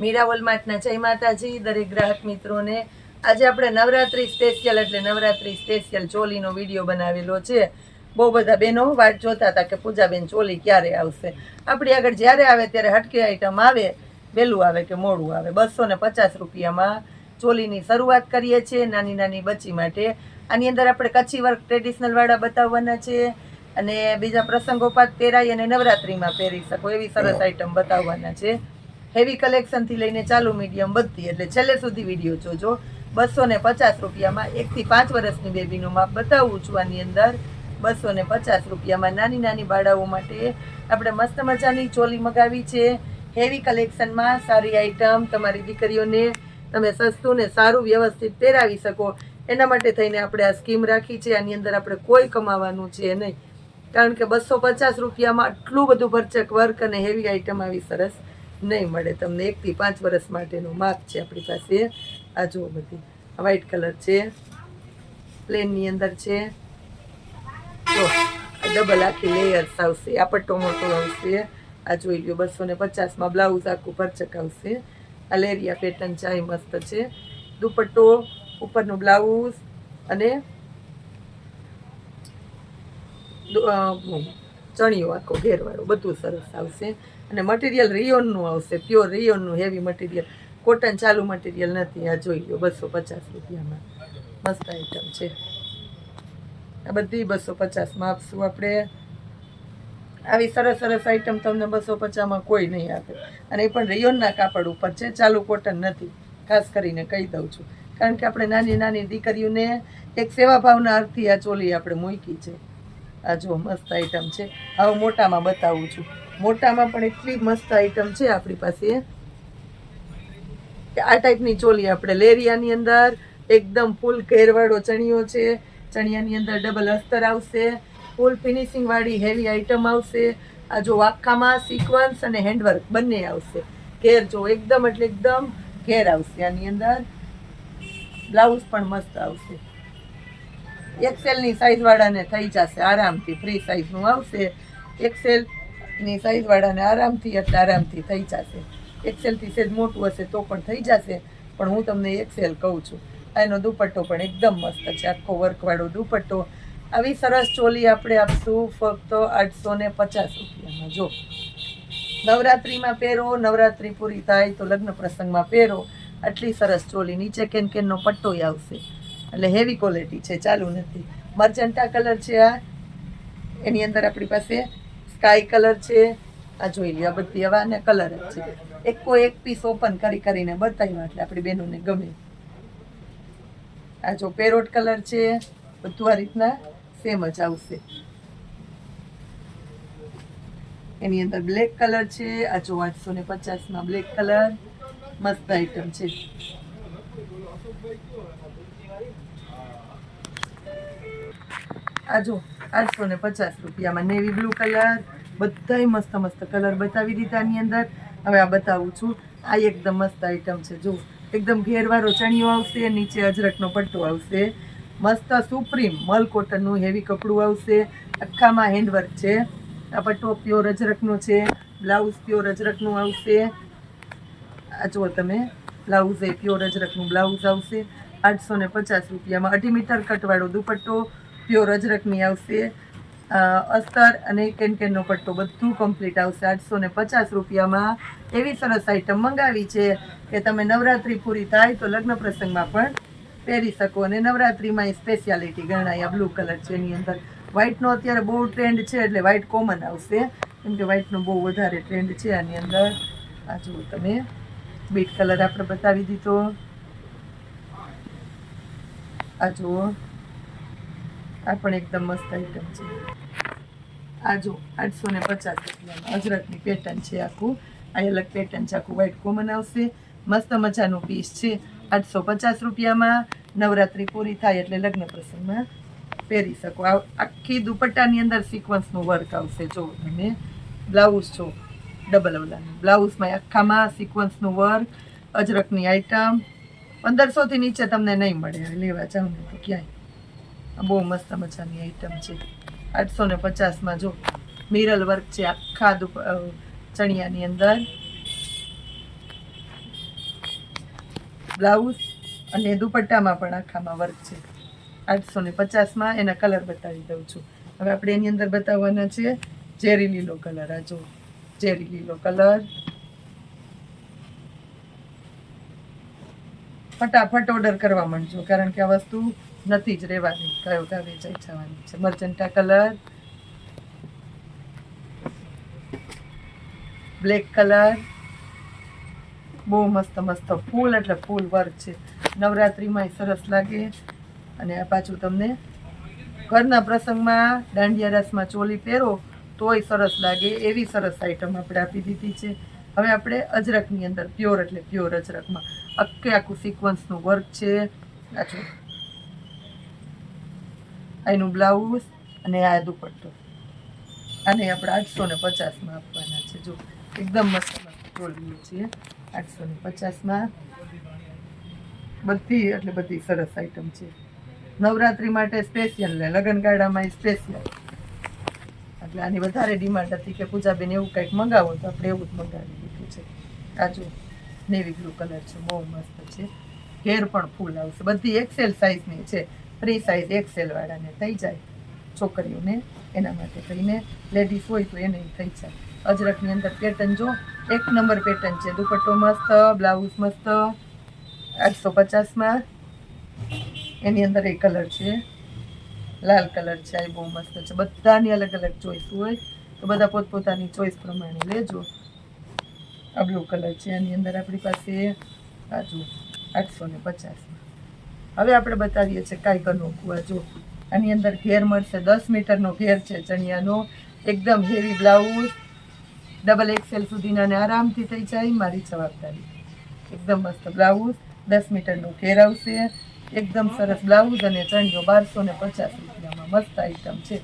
મીરા વોલમાર્ટના જય માતાજી દરેક ગ્રાહક મિત્રોને. આજે આપણે નવરાત્રી સ્પેશિયલ એટલે નવરાત્રી સ્પેશિયલ ચોલીનો વીડિયો બનાવેલો છે. બહુ બધા બહેનો વાટ જોતા હતા કે પૂજાબેન ચોલી ક્યારે આવશે? આપણી આગળ જ્યારે આવે ત્યારે હટકી આઈટમ આવે વહેલું આવે કે મોડું આવે. બસો ને પચાસ રૂપિયામાં ચોલીની શરૂઆત કરીએ છીએ નાની નાની બચ્ચી માટે. આની અંદર આપણે કચ્છી વર્ક ટ્રેડિશનલ વાળા બતાવવાના છે અને બીજા પ્રસંગોપાત પહેરાય અને નવરાત્રીમાં પહેરી શકો એવી સરસ આઈટમ બતાવવાના છે. હેવી કલેક્શનથી લઈને ચાલુ મીડિયમ બધી, એટલે છેલ્લે સુધી વીડિયો જોજો. બસો ને પચાસ રૂપિયામાં એકથી પાંચ વર્ષની બેબીનું માપ બતાવું છું આની અંદર. બસો ને પચાસ રૂપિયામાં નાની નાની બાળાઓ માટે આપણે મસ્ત મજાની ચોલી મગાવી છે. હેવી કલેક્શનમાં સારી આઈટમ તમારી દીકરીઓને તમે સસ્તું ને સારું વ્યવસ્થિત પહેરાવી શકો. એના માટે થઈને આપણે આ સ્કીમ રાખી છે. આની અંદર આપણે કોઈ કમાવાનું છે નહીં. કારણ કે બસો પચાસ રૂપિયામાં આટલું બધું ભરચક વર્ક અને હેવી આઈટમ આવી સરસ નહીં મળે. તમને એકથી પાંચ વર્ષ માટેનું માપ છે આપણી પાસે. આ જુઓ બધી. વ્હાઇટ કલર છે. પ્લેનની અંદર છે. જો ડબલ આખી લેયર્સ આવશે. આ પટ્ટો મોટો આવશે. આ જોઈ લ્યો, બસો ને પચાસમાં બ્લાઉઝ આખું ભરચક આવશે. આ લેરિયા પેટર્ન ચાય મસ્ત છે. દુપટ્ટો, ઉપરનું બ્લાઉઝ અને ચણિયો આખો ઘેરવાળો. બધું સરસ આવશે. અને મટીરિયલ રિયોનનું આવશે પ્યોર રિયોનનું હેવી મટીરિયલ કોટન ચાલુ મટીરિયલ નથી, આ જોઈ લો બસો પચાસ રૂપિયામાં. મસ્ત આઈટમ છે. આ બધી બસો પચાસમાં આપશું આપણે. આવી સરસ સરસ આઈટમ તમને બસો પચાસમાં કોઈ નહીં આપે. અને એ પણ રેયોનના કાપડ ઉપર છે, ચાલુ કોટન નથી. ખાસ કરીને કહી દઉં છું. કારણ કે આપણે નાની નાની દીકરીઓને એક સેવા ભાવના અર્થી આ ચોલી આપણે મૂકી છે. આ જો મસ્ત આઈટમ છે. હવે મોટામાં બતાવું છું. મોટામાં પણ એટલી મસ્ત આઈટમ છે આપણી પાસે. આ ટાઈપની ચોલી આપણે લેરિયાની અંદર, એકદમ ફૂલ ઘેરવાળો ચણિયો છે. ચણિયાની અંદર ડબલ અસ્તર આવશે. ફૂલ ફિનિશિંગવાળી હેવી આઈટમ આવશે. આ જો આખામાં સિક્વન્સ અને હેન્ડવર્ક બંને આવશે. ઘેર જો એકદમ એટલે એકદમ ઘેર આવશે આની અંદર. બ્લાઉઝ પણ મસ્ત આવશે. એક્સેલની સાઈઝવાળાને થઈ જશે આરામથી ફ્રી સાઈઝનું આવશે. એક્સેલની સાઈઝ વાળાને આરામથી એટલે આરામથી થઈ જશે. એક્સેલથી સેજ મોટું હશે તો પણ થઈ જશે. પણ હું તમને એક્સેલ કહું છું. એનો દુપટ્ટો પણ એકદમ મસ્ત છે. આખો વર્કવાળો દુપટ્ટો. આવી સરસ ચોલી આપણે આપશું ફક્ત આઠસો ને પચાસ રૂપિયામાં. જો. નવરાત્રિમાં પહેરો, નવરાત્રિ પૂરી થાય તો લગ્ન પ્રસંગમાં પહેરો. આટલી સરસ ચોલી નીચે કેન કેનનો પટ્ટો આવશે. એટલે હેવી ક્વોલિટી છે, ચાલુ નથી. મર્જન્ટા કલર છે આ. એની અંદર આપણી પાસે સ્કાય કલર છે, આ જોઈ લ્યો, આ બધી એવા અને કલર જ છે. એકો એક પીસ ઓપન કરી કરીને બતાવ્યું એટલે આપણી બહેનોને ગમે. આ જો પેરોટ કલર છે, બધું આ રીતના સેમ જ આવશે. એની અંદર બ્લેક કલર છે, આ જો આઠસો ને પચાસમાં બ્લેક કલર, મસ્ત આઈટમ છે. આ જો આઠસો ને પચાસ રૂપિયામાં નેવી બ્લુ કલર બધાય મસ્ત મસ્ત કલર બતાવી દીધા આની અંદર. હવે આ બતાવું છું. આ એકદમ મસ્ત આઈટમ છે. જો એકદમ ઘેરવાળો ચણિયો આવશે, નીચે અજરકનો પટ્ટો આવશે. મસ્ત સુપ્રીમ મલ કોટનનું હેવી કપડું આવશે. આખામાં હેન્ડવર્ક છે. આ પટ્ટો પ્યોર અજરકનો છે. બ્લાઉઝ પ્યોર અજરકનું આવશે. આ જુઓ તમે બ્લાઉઝ એ પ્યોર અજરકનું બ્લાઉઝ આવશે. આઠસો ને પચાસ રૂપિયામાં અઢી મીટર કટવાળો દુપટ્ટો. પ્યોર અજરકની આવશે. અસ્તર અને કેનકેનનો પટ્ટો બધું કમ્પ્લીટ આવશે. આઠસો ને પચાસ રૂપિયામાં એવી સરસ આઈટમ મંગાવી છે કે તમે નવરાત્રિ પૂરી થાય તો લગ્ન પ્રસંગમાં પણ પહેરી શકો. અને નવરાત્રિમાં એ સ્પેશિયાલિટી ગણાય, આ બ્લુ કલર છે એની અંદર. વ્હાઇટનો અત્યારે બહુ ટ્રેન્ડ છે એટલે વ્હાઇટ કોમન આવશે. કેમ કે વ્હાઇટનો બહુ વધારે ટ્રેન્ડ છે આની અંદર. આ જુઓ તમે. બીટ કલર આપણે બતાવી દીધો. આ જુઓ. આ પણ એકદમ મસ્ત આઈટમ છે. આ જો આઠસો ને પચાસ રૂપિયામાં અજરકની પેટર્ન છે આખું. આ અલગ પેટર્ન છે, આખું વ્હાઇટ કોમન આવશે મસ્ત મજાનું પીસ છે. આઠસો પચાસ રૂપિયામાં નવરાત્રિ પૂરી થાય એટલે લગ્ન પ્રસંગમાં પહેરી શકો. આ આખી દુપટ્ટાની અંદર સિક્વન્સનું વર્ક આવશે, જો તમે બ્લાઉઝ જો ડબલ ઓલાનું બ્લાઉઝમાં આખામાં સિક્વન્સનું વર્ક અજરકની આઈટમ પંદરસોથી નીચે તમને નહીં મળે લેવા જાવ ને તો ક્યાંય. બહુ મસ્ત મજાની આઈટમ છે. આઠસો ને પચાસમાં જો મિરલ વર્ક છે આખા ચણિયાની અંદર. બ્લાઉઝ અને દુપટ્ટામાં પણ આખામાં વર્ક છે. આઠસો ને પચાસમાં એના કલર બતાવી દઉં છું. હવે આપણે એની અંદર બતાવવાના છે ઝેરી લીલો કલર આ જો ઝેરી લીલો કલર ફટાફટ ઓર્ડર કરવા માંડજો, કારણ કે આ વસ્તુ નથી જ રહેવાની, કયો કયો વેચાઈ જવાની છે. મર્ચન્ટા કલર, બ્લેક કલર, બહુ મસ્ત મસ્ત ફૂલ, એટલે ફૂલ વર્ક છે. નવરાત્રિમાંય સરસ લાગે. અને આ પાછું તમને ઘરના પ્રસંગમાં દાંડિયા રસમાં ચોલી પહેરો, તોય સરસ લાગે. એવી સરસ આઈટમ આપણે આપી દીધી છે. હવે આપણે અજરકની અંદર પ્યોર, એટલે પ્યોર અજરકમાં. આખે આખું સિક્વન્સનું વર્ક છે. આ એનું બ્લાઉઝ અને આ દુપટ્ટો. આને આપણે આઠસો ને પચાસમાં આપવાના છે. જો, એકદમ મસ્ત મસ્ત ચોલીઓ છીએ. આઠસો ને પચાસમાં. બધી, એટલે બધી સરસ આઈટમ છે. નવરાત્રી માટે સ્પેશિયલ ને લગ્નગાળામાં સ્પેશિયલ એટલે આની વધારે ડિમાન્ડ હતી કે પૂજાબેન એવું કંઈક મંગાવો તો આપણે એવું જ મંગાવી દીધું છે. કાજુ નેવી બ્લુ કલર છે. બહુ મસ્ત છે. ઘેર પણ ફૂલ આવશે. બધી એક્સેલ સાઇઝની છે. ફ્રી સાઇઝ એક્સેલ વાળાને થઈ જાય, છોકરીઓને, એના માટે થઈને લેડીઝ હોય તો એને થઈ જાય. અજરકની અંદર પેટર્ન જો, એક નંબર પેટર્ન છે, દુપટ્ટો મસ્ત બ્લાઉઝ મસ્ત, આઠસો પચાસમાં. એની અંદર એ કલર છે, લાલ કલર છે એ બહુ મસ્ત છે. બધાની અલગ અલગ ચોઈસ હોય, તો બધા પોતપોતાની ચોઈસ પ્રમાણે લેજો. આ બ્લુ કલર છે એની અંદર આપણી પાસે આજુ આઠસો ને પચાસમાં. હવે આપણે બતાવીએ છીએ કાયકરનો કુવા જો આની અંદર ઘેર મળશે દસ મીટરનો ઘેર છે ચણિયાનો. એકદમ હેવી બ્લાઉઝ ડબલ એક્સેલ સુધીના ને આરામથી થઈ જાય મારી જવાબદારી. એકદમ મસ્ત બ્લાઉઝ દસ મીટરનો ઘેર આવશે. એકદમ સરસ બ્લાઉઝ અને ચણિયો બારસો ને પચાસ રૂપિયામાં મસ્ત આઈટમ છે.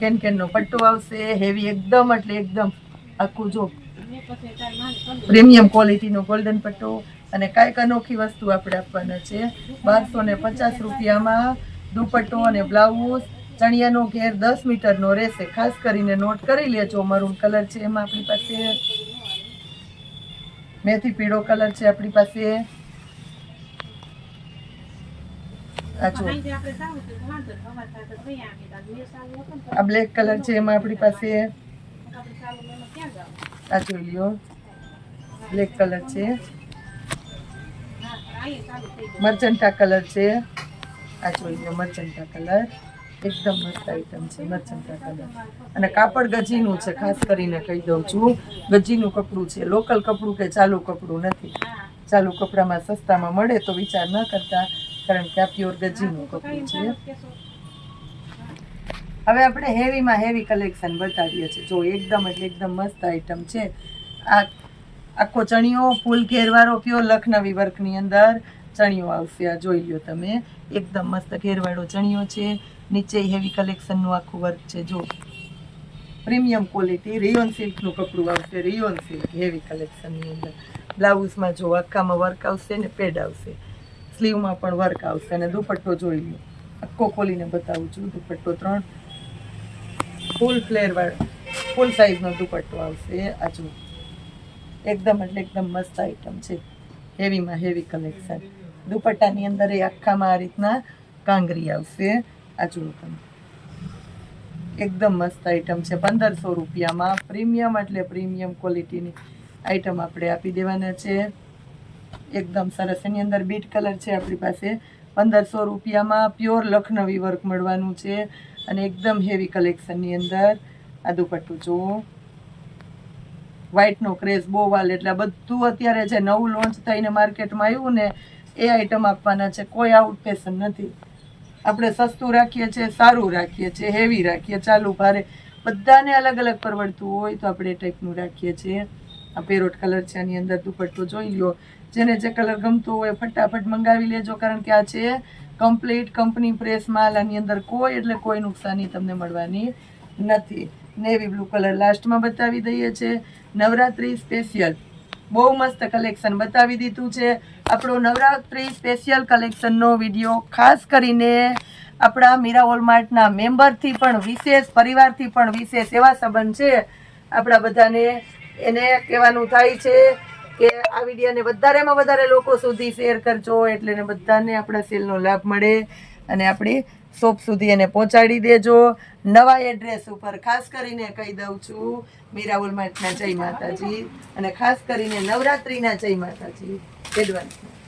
કેન કેનનો પટ્ટો આવશે હેવી એકદમ એટલે એકદમ આખું જો. પ્રીમિયમ ક્વોલિટીનો ગોલ્ડન પટ્ટો. અને કાંઈક અનોખી વસ્તુ આપણે આપવાના છે. બારસો ને પચાસ રૂપિયામાં દુપટ્ટો અને બ્લાઉઝ, ચણિયાનો ઘેર દસ મીટરનો રહેશે. ખાસ કરીને નોટ કરી લેજો, મરૂન કલર છે એમાં આપણી પાસે. મેથી પીળો કલર છે આપણી પાસે. આ બ્લેક કલર છે એમાં આપણી પાસે. આ જોઈ લ્યો. બ્લેક કલર છે. મર્ચન્ટા કલર છે. આ જોઈ લો મરચંટા કલર. એકદમ મસ્ત આઈટમ છે, મરચંટા કલર. અને કાપડ ગજીનું છે, ખાસ કરીને કહી દઉં છું. ગજીનું કપડું છે લોકલ કપડું કે ચાલુ કપડું નથી. ચાલુ કપડામાં સસ્તામાં મળે તો વિચાર ન કરતા, કારણ કે આ પ્યોર ગજીનું કપડું છે. હવે આપણે હેવીમાં હેવી કલેક્શન બતાવીએ છીએ. જો એકદમ એટલે એકદમ મસ્ત આઈટમ છે. આ આખો ચણિયો, ફૂલ ઘેરવાળો પ્યોર લખનવી વર્કની અંદર? ચણિયો આવશે, આ જોઈ લ્યો તમે. એકદમ મસ્ત ઘેરવાળો ચણિયો છે. નીચે હેવી કલેક્શનનું આખું વર્ક છે, જો. પ્રીમિયમ ક્વોલિટી રિયોન સિલ્કનું કપડું આવશે રિયોન સિલ્ક હેવી કલેક્શનની અંદર. બ્લાઉઝમાં જો આખામાં વર્ક આવશે ને પેડ આવશે. સ્લીવમાં પણ વર્ક આવશે અને દુપટ્ટો જોઈ લો આખો ખોલીને બતાવું છું, દુપટ્ટો ત્રણ. ફૂલ ફ્લેરવાળો ફૂલ સાઇઝનો દુપટ્ટો આવશે. આ જો. એકદમ એટલે એકદમ મસ્ત આઈટમ છે. હેવીમાં હેવી કલેક્શન દુપટ્ટાની અંદર એ આખામાં આ રીતના કાંગરી આવશે. આ જુઓ તમે. એકદમ મસ્ત આઈટમ છે. પંદરસો રૂપિયામાં પ્રીમિયમ એટલે પ્રીમિયમ ક્વોલિટીની આઈટમ આપણે આપી દેવાના છે. એકદમ સરસ. એની અંદર બીટ કલર છે આપણી પાસે. પંદરસો રૂપિયામાં પ્યોર લખનવી વર્ક મળવાનું છે. અને એકદમ હેવી કલેક્શનની અંદર આ દુપટ્ટું જુઓ. વ્હાઇટનો ક્રેઝ બહુ વાલ. એટલે બધું અત્યારે જે નવું લોન્ચ થઈને માર્કેટમાં આવ્યું ને, એ આઈટમ આપવાના છે. કોઈ આઉટ ફેશન નથી. આપણે સસ્તું રાખીએ છીએ, સારું રાખીએ છીએ હેવી રાખીએ, ચાલુ ભારે. બધાને અલગ અલગ પરવડતું હોય તો આપણે એ ટાઈપનું રાખીએ છીએ. આ પેરોટ કલર છે, આની અંદર દુપટ્ટો જોઈ લો. જેને જે કલર ગમતો હોય ફટાફટ મંગાવી લેજો, કારણ કે આ છે કમ્પ્લીટ કંપની પ્રેસ માલ આની અંદર કોઈ, એટલે કોઈ નુકસાની તમને મળવાની નથી. નેવી બ્લુ કલર લાસ્ટમાં બતાવી દઈએ છે. નવરાત્રી સ્પેશિયલ બહુ મસ્ત કલેક્શન બતાવી દીધું છે. આપણો નવરાત્રી સ્પેશિયલ કલેક્શનનો વીડિયો ખાસ કરીને આપણા મીરા વોલમાર્ટના મેમ્બરથી પણ વિશેષ, પરિવારથી પણ વિશેષ એવા સંબંધ છે. આપણા બધાને એને કહેવાનું થાય છે કે આ વિડીયોને વધારેમાં વધારે લોકો સુધી શેર કરજો એટલે બધાને આપણા સેલનો લાભ મળે. અને આપણી શોપ સુધી એને પહોંચાડી દેજો. નવા એડ્રેસ ઉપર ખાસ કરીને કહી દઉં છું મીરાઉલ માર્ટના જય માતાજી. અને ખાસ કરીને નવરાત્રિના જય માતાજી. એડવાન્સમાં